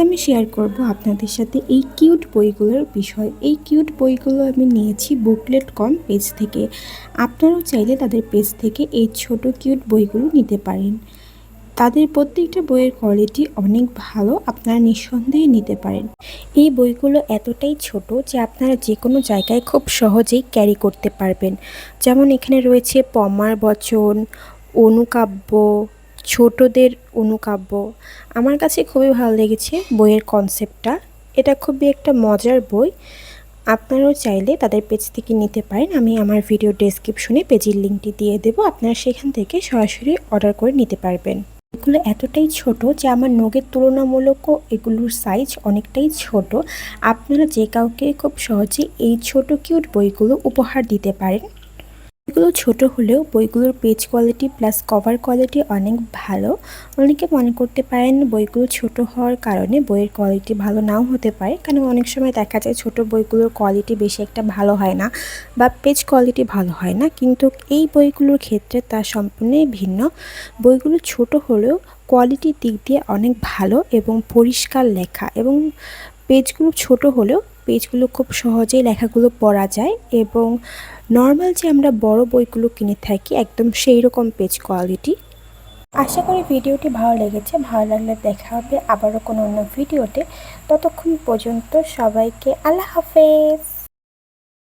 আমি শেয়ার করব আপনাদের সাথে এই কিউট বইগুলোর বিষয়। এই কিউট বইগুলো আমি নিয়েছি বুকলেট কম পেজ থেকে। আপনারাও চাইলে তাদের পেজ থেকে এই ছোট কিউট বইগুলো নিতে পারেন। তাদের প্রত্যেকটা বইয়ের কোয়ালিটি অনেক ভালো, আপনারা নিঃসন্দেহে নিতে পারেন। এই বইগুলো এতটাই ছোট যে আপনারা যে কোনো জায়গায় খুব সহজেই ক্যারি করতে পারবেন। যেমন এখানে রয়েছে পমার বচন, অনুকাব্য ছোটদের অনুকাব্য। আমার কাছে খুবই ভালো লেগেছে বইয়ের কনসেপ্টটা এটা খুবই একটা মজার বই। আপনারাও চাইলে তাদের পেজ থেকে নিতে পারেন। আমি আমার ভিডিও ডেসক্রিপশনে পেজের লিঙ্কটি দিয়ে দেবো। আপনারা সেখান থেকে সরাসরি অর্ডার করে নিতে পারবেন। এগুলো এতটাই ছোট যে আমার নখের তুলনামূলকও এগুলোর সাইজ অনেকটাই ছোট। আপনারা যে কাউকে খুব সহজে এই ছোট কিউট বইগুলো উপহার দিতে পারেন। বইগুলো ছোট হলেও বইগুলোর page quality plus cover quality অনেক ভালো। অনেকে মনে করতে পারেন বইগুলো ছোট হওয়ার কারণে বইয়ের কোয়ালিটি ভালো নাও হতে পারে, কারণ অনেক সময় দেখা যায় ছোট বইগুলোর কোয়ালিটি বেশি একটা ভালো হয় না বা পেজ কোয়ালিটি ভালো হয় না। কিন্তু এই বইগুলোর ক্ষেত্রে তা সম্পূর্ণই ভিন্ন। বইগুলো ছোট হলেও কোয়ালিটির দিক দিয়ে অনেক ভালো এবং পরিষ্কার লেখা এবং পেজগুলো ছোট হলেও পেজগুলো খুব সহজেই লেখাগুলো পড়া যায় এবং নর্মাল যে আমরা বড় বইগুলো কিনে থাকি একদম সেই রকম পেজ কোয়ালিটি। আশা করি ভিডিওটি ভালো লেগেছে। ভালো লাগলে দেখা হবে আবারও কোনো অন্য ভিডিওতে। ততক্ষণ পর্যন্ত সবাইকে আল্লাহ হাফেজ।